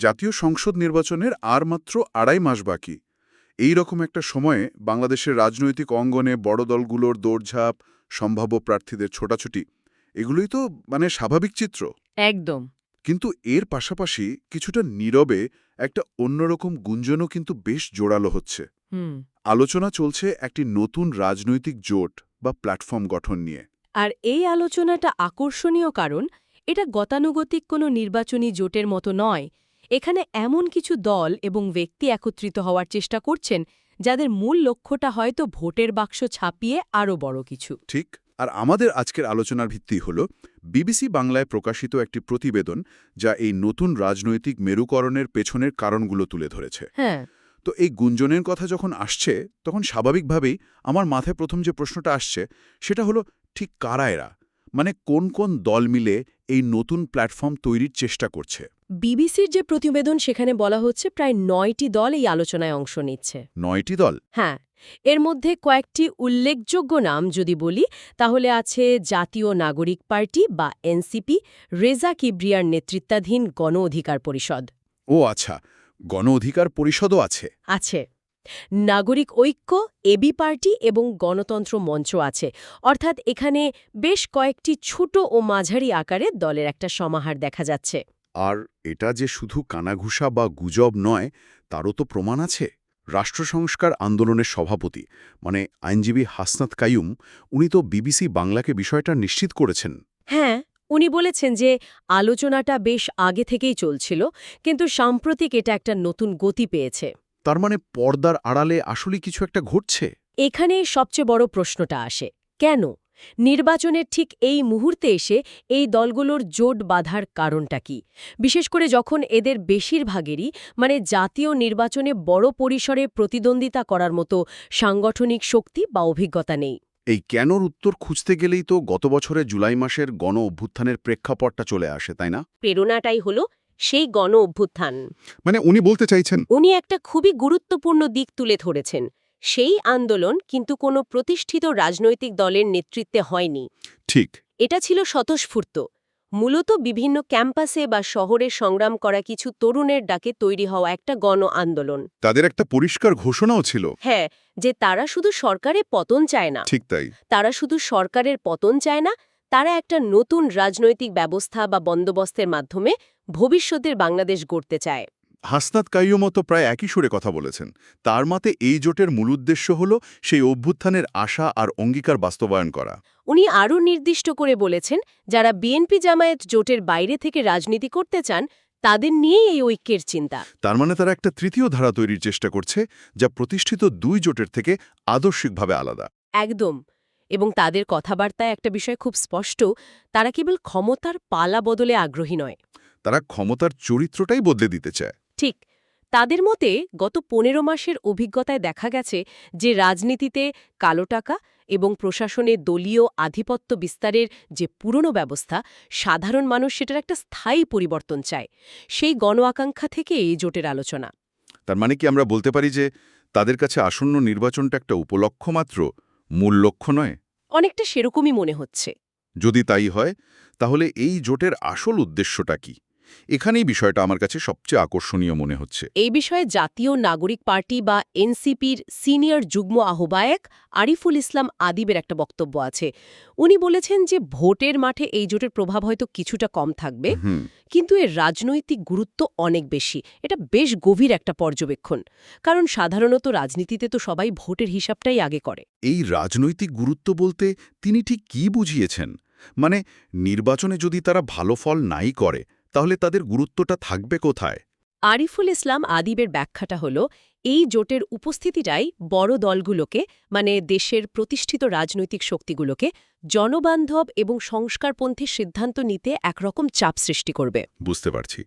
জাতীয় সংসদ নির্বাচনের আর মাত্র আড়াই মাস বাকি। এই রকম একটা সময়ে বাংলাদেশের রাজনৈতিক অঙ্গনে বড় দলগুলোর দৌড়ঝাঁপ সম্ভাব্য প্রার্থীদের ছোটাছুটি এগুলোই তো মানে স্বাভাবিক চিত্র। একদম। কিন্তু এর পাশাপাশি কিছুটা নীরবে একটা অন্যরকম গুঞ্জনও কিন্তু বেশ জোরালো হচ্ছে। হুম। আলোচনা চলছে একটি নতুন রাজনৈতিক জোট বা প্ল্যাটফর্ম গঠন নিয়ে। আর এই আলোচনাটা আকর্ষণীয় কারণ এটা গতানুগতিক কোনো নির্বাচনী জোটের মতো নয়। এখানে এমন কিছু দল এবং ব্যক্তি একত্রিত হওয়ার চেষ্টা করছেন যাদের মূল লক্ষ্যটা হয়তো ভোটের বাক্স ছাপিয়ে আরও বড় কিছু। ঠিক আর আমাদের আজকের আলোচনার ভিত্তি হল বিবিসি বাংলায় প্রকাশিত একটি প্রতিবেদন যা এই নতুন রাজনৈতিক মেরুকরণের পেছনের কারণগুলো তুলে ধরেছে। হ্যাঁ। তো এই গুঞ্জনের কথা যখন আসছে তখন স্বাভাবিকভাবেই আমার মাথায় প্রথম যে প্রশ্নটা আসছে সেটা হলো ঠিক কারা এরা? মানে কোন কোন দল মিলে এই নতুন প্ল্যাটফর্ম তৈরির চেষ্টা করছে? বিবিসির যে প্রতিবেদন সেখানে বলা হচ্ছে প্রায় নয়টি দল এই আলোচনায় অংশ নিচ্ছে। নয়টি দল? হ্যাঁ এর মধ্যে কয়েকটি উল্লেখযোগ্য নাম যদি বলি তাহলে আছে জাতীয় নাগরিক পার্টি বা এনসিপি রেজা কিব্রিয়ার নেতৃত্বাধীন গণ অধিকার পরিষদ। ও আচ্ছা গণ অধিকার পরিষদও আছে। আছে। নাগরিক ঐক্য এবি পার্টি এবং গণতন্ত্র মঞ্চ আছে। অর্থাৎ এখানে বেশ কয়েকটি ছোট ও মাঝারি আকারের দলের একটা সমাহার দেখা যাচ্ছে। আর এটা যে শুধু কানাঘুষা বা গুজব নয় তারও তো প্রমাণ আছে। রাষ্ট্র সংস্কার আন্দোলনের সভাপতি মানে আইনজীবী হাসনাত কাইয়ুম উনি তো বিবিসি বাংলাকে বিষয়টা নিশ্চিত করেছেন। হ্যাঁ উনি বলেছেন যে আলোচনাটা বেশ আগে থেকেই চলছিল কিন্তু সাম্প্রতিক এটা একটা নতুন গতি পেয়েছে। তার মানে পর্দার আড়ালে আসলে কিছু একটা ঘটছে? এখানে সবচেয়ে বড় প্রশ্নটা আসে কেন? নির্বাচনের ঠিক এই মুহূর্তে এসে এই দলগুলোর জোট বাঁধার কারণটা কি? বিশেষ করে যখন এদের বেশিরভাগেরই মানে জাতীয় নির্বাচনে বড় পরিসরে প্রতিদ্বন্দ্বিতা করার মতো সাংগঠনিক শক্তি বা অভিজ্ঞতা নেই। এই কেনর উত্তর খুঁজতে গেলেই তো গত বছরের জুলাই মাসের গণ অভ্যুত্থানের প্রেক্ষাপটটা চলে আসে তাই না? প্রেরণাটাই হলো সেই গণ অভ্যুত্থান। মানে উনি বলতে চাইছেন উনি একটা খুবই গুরুত্বপূর্ণ দিক তুলে ধরেছেন। সেই আন্দোলন কিন্তু কোনো প্রতিষ্ঠিত রাজনৈতিক দলের নেতৃত্বে হয়নি। ঠিক। এটা ছিল স্বতঃস্ফূর্ত। মূলত বিভিন্ন ক্যাম্পাসে বা শহরে সংগ্রাম করা কিছু তরুণের ডাকে তৈরি হওয়া একটা গণ আন্দোলন। তাদের একটা পরিষ্কার ঘোষণাও ছিল। হ্যাঁ যে তারা শুধু সরকারের পতন চায় না। ঠিক তাই। তারা শুধু সরকারের পতন চায় না তারা একটা নতুন রাজনৈতিক ব্যবস্থা বা বন্দোবস্তের মাধ্যমে ভবিষ্যতের বাংলাদেশ গড়তে চায়। হাসনাত কাইয়ুমও তো প্রায় একই সুরে কথা বলেছেন। তার মতে এই জোটের মূল উদ্দেশ্য হল সেই অভ্যুত্থানের আশা আর অঙ্গীকার বাস্তবায়ন করা। উনি আরও নির্দিষ্ট করে বলেছেন যারা বিএনপি জামায়াত জোটের বাইরে থেকে রাজনীতি করতে চান তাদের নিয়েই এই ঐক্যের চিন্তা। তার মানে তারা একটা তৃতীয় ধারা তৈরির চেষ্টা করছে যা প্রতিষ্ঠিত দুই জোটের থেকে আদর্শিকভাবে আলাদা। একদম। এবং তাদের কথাবার্তায় একটা বিষয় খুব স্পষ্ট তারা কেবল ক্ষমতার পালা বদলে আগ্রহী নয়। তারা ক্ষমতার চরিত্রটাই বদলে দিতে চায়। ঠিক তাদের মতে গত পনেরো মাসের অভিজ্ঞতায় দেখা গেছে যে রাজনীতিতে কালো টাকা এবং প্রশাসনে দলীয় আধিপত্য বিস্তারের যে পুরনো ব্যবস্থা সাধারণ মানুষ সেটার একটা স্থায়ী পরিবর্তন চায়। সেই গণ আকাঙ্ক্ষা থেকে এই জোটের আলোচনা। তার মানে কি আমরা বলতে পারি যে তাদের কাছে আসন্ন নির্বাচনটা একটা উপলক্ষ মাত্র মূল লক্ষ্য নয়? অনেকটা সেরকমই মনে হচ্ছে। যদি তাই হয় তাহলে এই জোটের আসল উদ্দেশ্যটা কি? এখানেই বিষয়টা আমার কাছে সবচেয়ে আকর্ষণীয় মনে হচ্ছে। এই বিষয়ে জাতীয় নাগরিক পার্টি বা এনসিপির সিনিয়র যুগ্ম আহ্বায়ক আরিফুল ইসলাম আদিবের একটা বক্তব্য আছে। উনি বলেছেন যে ভোটের মাঠে এই জোটের প্রভাব হয়তো কিছুটা কম থাকবে কিন্তু এর রাজনৈতিক গুরুত্ব অনেক বেশি। এটা বেশ গভীর একটা পর্যবেক্ষণ কারণ সাধারণত রাজনীতিতে তো সবাই ভোটের হিসাবটাই আগে করে। এই রাজনৈতিক গুরুত্ব বলতে তিনি ঠিক কি বুঝিয়েছেন? মানে নির্বাচনে যদি তারা ভালো ফল নাই করে তাহলে তাদের গুরুত্বটা থাকবে কোথায়? আরিফুল ইসলাম আদিবের ব্যাখ্যাটা হল এই জোটের উপস্থিতিটাই বড় দলগুলোকে মানে দেশের প্রতিষ্ঠিত রাজনৈতিক শক্তিগুলোকে জনবান্ধব এবং সংস্কারপন্থী সিদ্ধান্ত নিতে একরকম চাপ সৃষ্টি করবে। বুঝতে পারছি।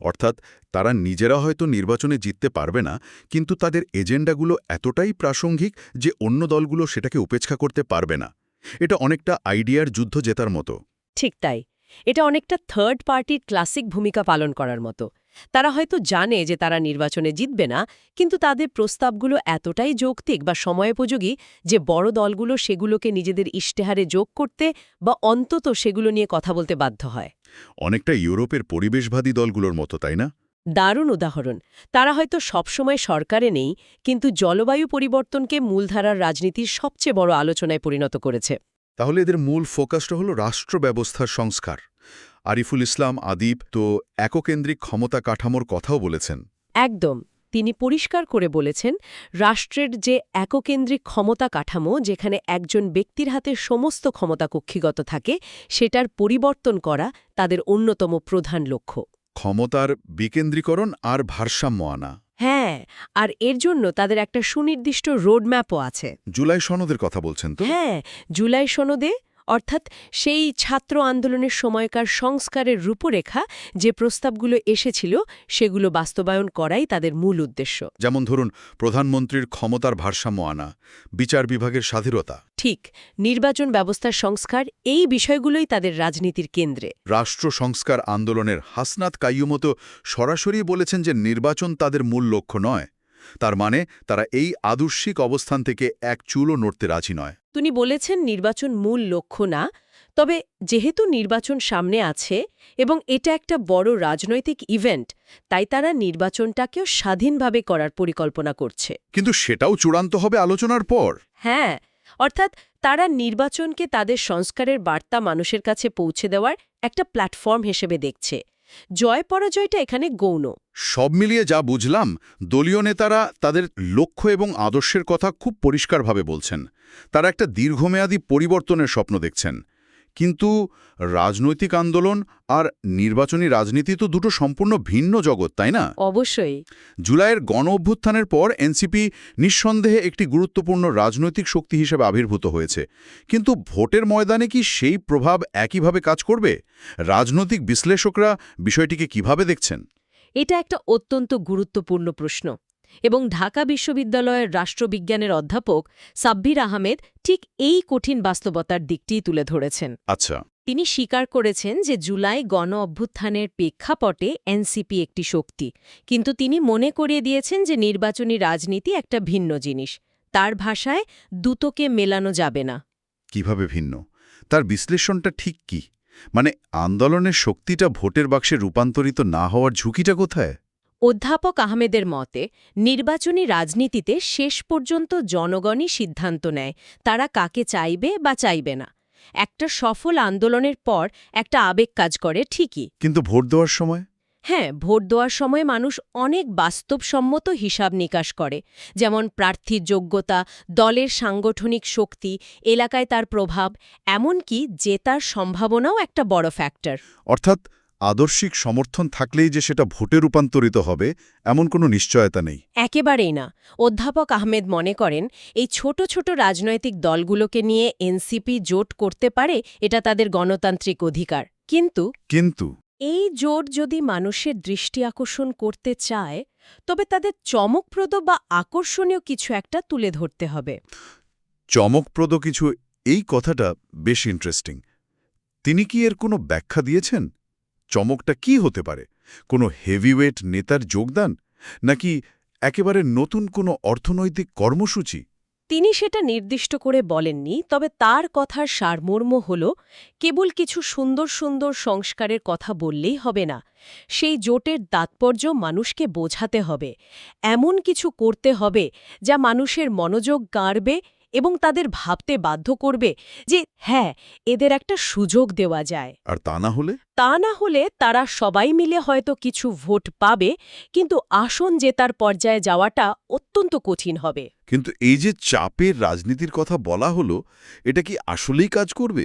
অর্থাৎ তারা নিজেরা হয়তো নির্বাচনে জিততে পারবে না কিন্তু তাদের এজেন্ডাগুলো এতটাই প্রাসঙ্গিক যে অন্য দলগুলো সেটাকে উপেক্ষা করতে পারবে না। এটা অনেকটা আইডিয়ার যুদ্ধ জেতার মতো। ঠিক তাই। এটা অনেকটা থার্ড পার্টির ক্লাসিক ভূমিকা পালন করার মতো। তারা হয়তো জানে যে তারা নির্বাচনে জিতবে না কিন্তু তাদের প্রস্তাবগুলো এতটাই যৌক্তিক বা সময়োপযোগী যে বড় দলগুলো সেগুলোকে নিজেদের ইশতেহারে যোগ করতে বা অন্তত সেগুলো নিয়ে কথা বলতে বাধ্য হয়। অনেকটা ইউরোপের পরিবেশবাদী দলগুলোর মতো তাই না? দারুণ উদাহরণ। তারা হয়তো সবসময় সরকারে নেই কিন্তু জলবায়ু পরিবর্তনকে মূলধারার রাজনীতির সবচেয়ে বড় আলোচনায় পরিণত করেছে। তাহলে এদের মূল ফোকাসটা হলো রাষ্ট্র ব্যবস্থার সংস্কার। আরিফুল ইসলাম আদিব তো এককেন্দ্রিক ক্ষমতা কাঠামোর কথাও বলেছেন। একদম তিনি পরিষ্কার করে বলেছেন রাষ্ট্রের যে এককেন্দ্রিক ক্ষমতা কাঠামো যেখানে একজন ব্যক্তির হাতে সমস্ত ক্ষমতা কক্ষিগত থাকে সেটার পরিবর্তন করা তাদের অন্যতম প্রধান লক্ষ্য। ক্ষমতার বিকেন্দ্রীকরণ আর ভারসাম্য আনা। হ্যাঁ আর এর জন্য তাদের একটা সুনির্দিষ্ট রোডম্যাপও আছে। জুলাই সনদের কথা বলছেন তো? হ্যাঁ জুলাই সনদে অর্থাৎ সেই ছাত্র আন্দোলনের সময়কার সংস্কারের রূপরেখা যে প্রস্তাবগুলো এসেছিল সেগুলো বাস্তবায়ন করাই তাদের মূল উদ্দেশ্য। যেমন ধরুন প্রধানমন্ত্রীর ক্ষমতার ভারসাম্য আনা বিচার বিভাগের স্বাধীনতা। ঠিক নির্বাচন ব্যবস্থার সংস্কার এই বিষয়গুলোই তাদের রাজনীতির কেন্দ্রে। রাষ্ট্র সংস্কার আন্দোলনের হাসনাত কাইয়ুমতো সরাসরি বলেছেন যে নির্বাচন তাদের মূল লক্ষ্য নয়। তার মানে তারা এই আদর্শিক অবস্থান থেকে এক চুলও নড়তে রাজি নয়। তিনি বলেছেন নির্বাচন মূল লক্ষ্য না তবে যেহেতু নির্বাচন সামনে আছে এবং এটা একটা বড় রাজনৈতিক ইভেন্ট তাই তারা নির্বাচনটাকেও স্বাধীনভাবে করার পরিকল্পনা করছে। কিন্তু সেটাও চূড়ান্ত হবে আলোচনার পর। হ্যাঁ অর্থাৎ তারা নির্বাচনকে তাদের সংস্কারের বার্তা মানুষের কাছে পৌঁছে দেওয়ার একটা প্ল্যাটফর্ম হিসেবে দেখছে। জয় পরাজয়টা এখানে গৌণ। সব মিলিয়ে যা বুঝলাম, দলীয় নেতারা তাদের লক্ষ্য এবং আদর্শের কথা খুব পরিষ্কারভাবে বলছেন। তারা একটা দীর্ঘমেয়াদী পরিবর্তনের স্বপ্ন দেখছেন। কিন্তু রাজনৈতিক আন্দোলন আর নির্বাচনী রাজনীতি তো দুটো সম্পূর্ণ ভিন্ন জগৎ তাই না? অবশ্যই। জুলাইয়ের গণ অভ্যুত্থানের পর এনসিপি নিঃসন্দেহে একটি গুরুত্বপূর্ণ রাজনৈতিক শক্তি হিসেবে আবির্ভূত হয়েছে। কিন্তু ভোটের ময়দানে কি সেই প্রভাব একইভাবে কাজ করবে? রাজনৈতিক বিশ্লেষকরা বিষয়টিকে কীভাবে দেখছেন? এটা একটা অত্যন্ত গুরুত্বপূর্ণ প্রশ্ন। এবং ঢাকা বিশ্ববিদ্যালয়ের রাষ্ট্রবিজ্ঞানের অধ্যাপক সাব্বির আহমেদ ঠিক এই কঠিন বাস্তবতার দিকটিই তুলে ধরেছেন। আচ্ছা। তিনি স্বীকার করেছেন যে জুলাই গণ অভ্যুত্থানের প্রেক্ষাপটে এনসিপি একটি শক্তি কিন্তু তিনি মনে করিয়ে দিয়েছেন যে নির্বাচনী রাজনীতি একটা ভিন্ন জিনিস তার ভাষায় দুটোকে মেলানো যাবে না। কীভাবে ভিন্ন? তার বিশ্লেষণটা ঠিক কি? মানে আন্দোলনের শক্তিটা ভোটের বাক্সে রূপান্তরিত না হওয়ার ঝুঁকিটা কোথায়? অধ্যাপক আহমেদের মতে নির্বাচনী রাজনীতিতে শেষ পর্যন্ত জনগণই সিদ্ধান্ত নেয় তারা কাকে চাইবে বা চাইবে না। একটা সফল আন্দোলনের পর একটা আবেগ কাজ করে ঠিকই। কিন্তু ভোট দেওয়ার সময়? হ্যাঁ ভোট দেওয়ার সময় মানুষ অনেক বাস্তবসম্মত হিসাব নিকাশ করে যেমন প্রার্থীর যোগ্যতা দলের সাংগঠনিক শক্তি এলাকায় তার প্রভাব এমনকি জেতার সম্ভাবনাও একটা বড় ফ্যাক্টর। অর্থাৎ আদর্শিক সমর্থন থাকলেই যে সেটা ভোটে রূপান্তরিত হবে এমন কোনো নিশ্চয়তা নেই। একেবারেই না। অধ্যাপক আহমেদ মনে করেন এই ছোট ছোট রাজনৈতিক দলগুলোকে নিয়ে এনসিপি জোট করতে পারে এটা তাদের গণতান্ত্রিক অধিকার। কিন্তু কিন্তু এই জোট যদি মানুষের দৃষ্টি আকর্ষণ করতে চায় তবে তাদের চমকপ্রদ বা আকর্ষণীয় কিছু একটা তুলে ধরতে হবে। চমকপ্রদ কিছু এই কথাটা বেশ ইন্টারেস্টিং তিনি কি এর কোনো ব্যাখ্যা দিয়েছেন? চমকটা কি হতে পারে? কোনো হেভিওয়েট নেতার যোগদান? নাকি একেবারে নতুন কোনো অর্থনৈতিক কর্মসূচি? তিনি সেটা নির্দিষ্ট করে বলেননি, তবে তার কথার সারমর্ম হল, কেবল কিছু সুন্দর সুন্দর সংস্কারের কথা বললেই হবে না। সেই জোটের তাৎপর্য মানুষকে বোঝাতে হবে। এমন কিছু করতে হবে যা মানুষের মনোযোগ গাড়বে এবং তাদের ভাবতে বাধ্য করবে যে হ্যাঁ এদের একটা সুযোগ দেওয়া যায়। আর তা না হলে? তা না হলে তারা সবাই মিলে হয়তো কিছু ভোট পাবে কিন্তু আসন জেতার পর্যায়ে যাওয়াটা অত্যন্ত কঠিন হবে। কিন্তু এই যে চাপের রাজনীতির কথা বলা হলো এটা কি আসলেই কাজ করবে?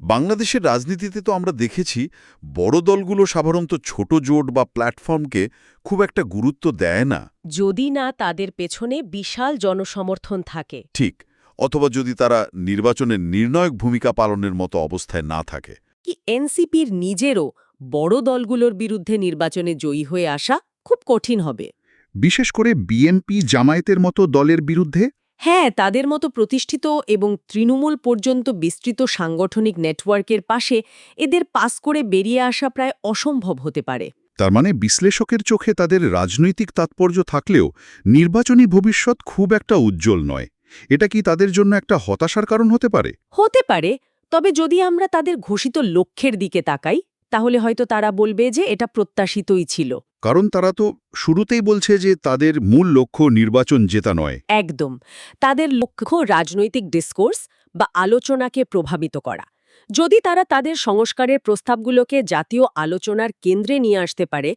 বাংলাদেশের রাজনীতিতে তো আমরা দেখেছি বড় দলগুলো সাধারণত ছোট জোট বা প্ল্যাটফর্মকে খুব একটা গুরুত্ব দেয় না। যদি না তাদের পেছনে বিশাল জনসমর্থন থাকে। ঠিক অথবা যদি তারা নির্বাচনের নির্ণায়ক ভূমিকা পালনের মতো অবস্থায় না থাকে। কি এনসিপির নিজেরও বড় দলগুলোর বিরুদ্ধে নির্বাচনে জয়ী হয়ে আসা খুব কঠিন হবে। বিশেষ করে বিএনপি জামায়াতের মতো দলের বিরুদ্ধে হ্যাঁ তাদের মতো প্রতিষ্ঠিত এবং তৃণমূল পর্যন্ত বিস্তৃত সাংগঠনিক নেটওয়ার্কের পাশে এদের পাস করে বেরিয়ে আসা প্রায় অসম্ভব হতে পারে। তার মানে বিশ্লেষকের চোখে তাদের রাজনৈতিক তাৎপর্য থাকলেও নির্বাচনী ভবিষ্যৎ খুব একটা উজ্জ্বল নয়। এটা কি তাদের জন্য একটা হতাশার কারণ হতে পারে? হতে পারে তবে যদি আমরা তাদের ঘোষিত লক্ষ্যের দিকে তাকাই তাহলে হয়তো তারা বলবে যে এটা প্রত্যাশিতই ছিল। কারণ তারা তো শুরুতেই বলছে যে তাদের মূল লক্ষ্য নির্বাচন জেতা নয়। একদম। তাদের লক্ষ্য রাজনৈতিক ডিসকোর্স বা আলোচনাকে প্রভাবিত করা। যদি তারা তাদের সংস্কারের প্রস্তাবগুলোকে জাতীয় আলোচনার কেন্দ্রে নিয়ে আসতে পারে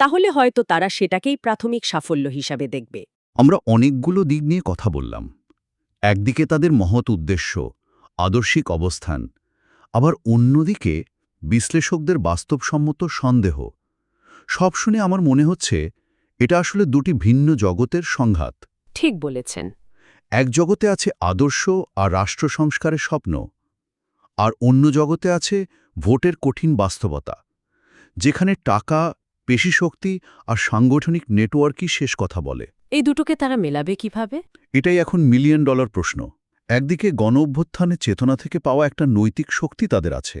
তাহলে হয়তো তারা সেটাকেই প্রাথমিক সাফল্য হিসাবে দেখবে। আমরা অনেকগুলো দিক নিয়ে কথা বললাম। একদিকে তাদের মহৎ উদ্দেশ্য আদর্শিক অবস্থান। আবার অন্যদিকে বিশ্লেষকদের বাস্তবসম্মত সন্দেহ। সব শুনে আমার মনে হচ্ছে এটা আসলে দুটি ভিন্ন জগতের সংঘাত। ঠিক বলেছেন। এক জগতে আছে আদর্শ আর রাষ্ট্র সংস্কারের স্বপ্ন আর অন্য জগতে আছে ভোটের কঠিন বাস্তবতা যেখানে টাকা পেশিশক্তি আর সাংগঠনিক নেটওয়ার্কই শেষ কথা বলে। এই দুটোকে তারা মেলাবে কীভাবে? এটাই এখন মিলিয়ন ডলার প্রশ্ন। একদিকে গণ অভ্যুত্থানের চেতনা থেকে পাওয়া একটা নৈতিক শক্তি তাদের আছে।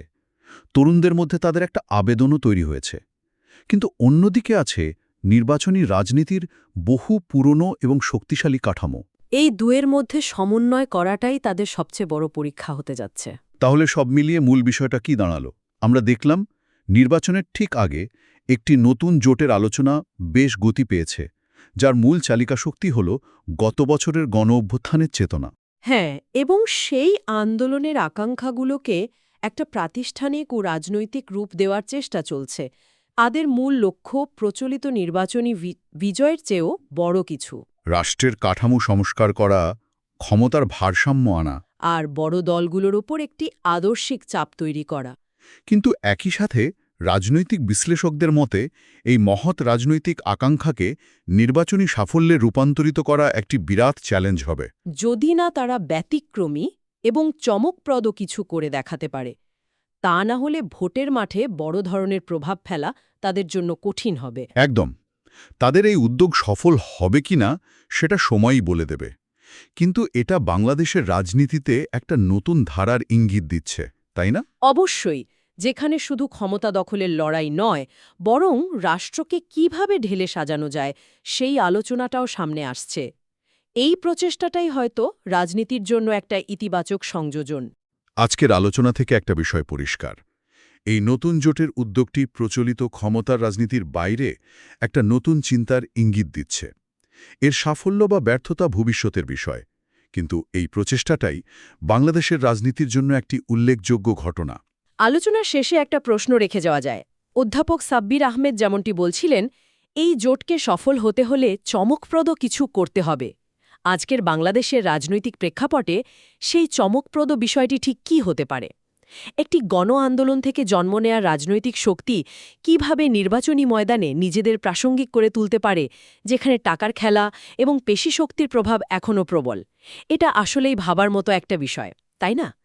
তরুণদের মধ্যে তাদের একটা আবেদনও তৈরি হয়েছে। কিন্তু অন্যদিকে আছে নির্বাচনী রাজনীতির বহু পুরনো এবং শক্তিশালী কাঠামো। এই দুয়ের মধ্যে সমন্বয় করাটাই তাদের সবচেয়ে বড় পরীক্ষা হতে যাচ্ছে। তাহলে সব মিলিয়ে মূল বিষয়টা কি দাঁড়াল? আমরা দেখলাম নির্বাচনের ঠিক আগে একটি নতুন জোটের আলোচনা বেশ গতি পেয়েছে যার মূল চালিকা শক্তি হল গত বছরের গণ অভ্যুত্থানের চেতনা। হ্যাঁ এবং সেই আন্দোলনের আকাঙ্ক্ষাগুলোকে একটা প্রাতিষ্ঠানিক ও রাজনৈতিক রূপ দেওয়ার চেষ্টা চলছে তাদের মূল লক্ষ্য প্রচলিত নির্বাচনী বিজয়ের চেয়েও বড় কিছু। রাষ্ট্রের কাঠামো সংস্কার করা ক্ষমতার ভারসাম্য আনা। আর বড় দলগুলোর ওপর একটি আদর্শিক চাপ তৈরি করা। কিন্তু একই সাথে রাজনৈতিক বিশ্লেষকদের মতে এই মহৎ রাজনৈতিক আকাঙ্ক্ষাকে নির্বাচনী সাফল্যে রূপান্তরিত করা একটি বিরাট চ্যালেঞ্জ হবে। যদি না তারা ব্যতিক্রমী এবং চমকপ্রদ কিছু করে দেখাতে পারে তা না হলে ভোটের মাঠে বড় ধরনের প্রভাব ফেলা তাদের জন্য কঠিন হবে। একদম। তাদের এই উদ্যোগ সফল হবে কিনা সেটা সময়ই বলে দেবে। কিন্তু এটা বাংলাদেশের রাজনীতিতে একটা নতুন ধারার ইঙ্গিত দিচ্ছে তাই না? অবশ্যই। যেখানে শুধু ক্ষমতা দখলের লড়াই নয় বরং রাষ্ট্রকে কীভাবে ঢেলে সাজানো যায় সেই আলোচনাটাও সামনে আসছে। এই প্রচেষ্টাটাই হয়তো রাজনীতির জন্য একটা ইতিবাচক সংযোজন। আজকের আলোচনা থেকে একটা বিষয় পরিষ্কার। এই নতুন জোটের উদ্যোগটি প্রচলিত ক্ষমতার রাজনীতির বাইরে একটা নতুন চিন্তার ইঙ্গিত দিচ্ছে। এর সাফল্য বা ব্যর্থতা ভবিষ্যতের বিষয়, কিন্তু এই প্রচেষ্টাটাই বাংলাদেশের রাজনীতির জন্য একটি উল্লেখযোগ্য ঘটনা। আলোচনার শেষে একটা প্রশ্ন রেখে যাওয়া যায়। অধ্যাপক সাব্বির আহমেদ যেমনটি বলছিলেন, এই জোটকে সফল হতে হলে চমকপ্রদ কিছু করতে হবে। আজকের বাংলাদেশের রাজনৈতিক প্রেক্ষাপটে সেই চমকপ্রদ বিষয়টি ঠিক কি হতে পারে? একটি গণ আন্দোলন থেকে জন্ম নেয়া রাজনৈতিক শক্তি কীভাবে নির্বাচনী ময়দানে নিজেদের প্রাসঙ্গিক করে তুলতে পারে, যেখানে টাকার খেলা এবং পেশি শক্তির প্রভাব এখনও প্রবল, এটা আসলেই ভাবার মতো একটা বিষয়, তাই না?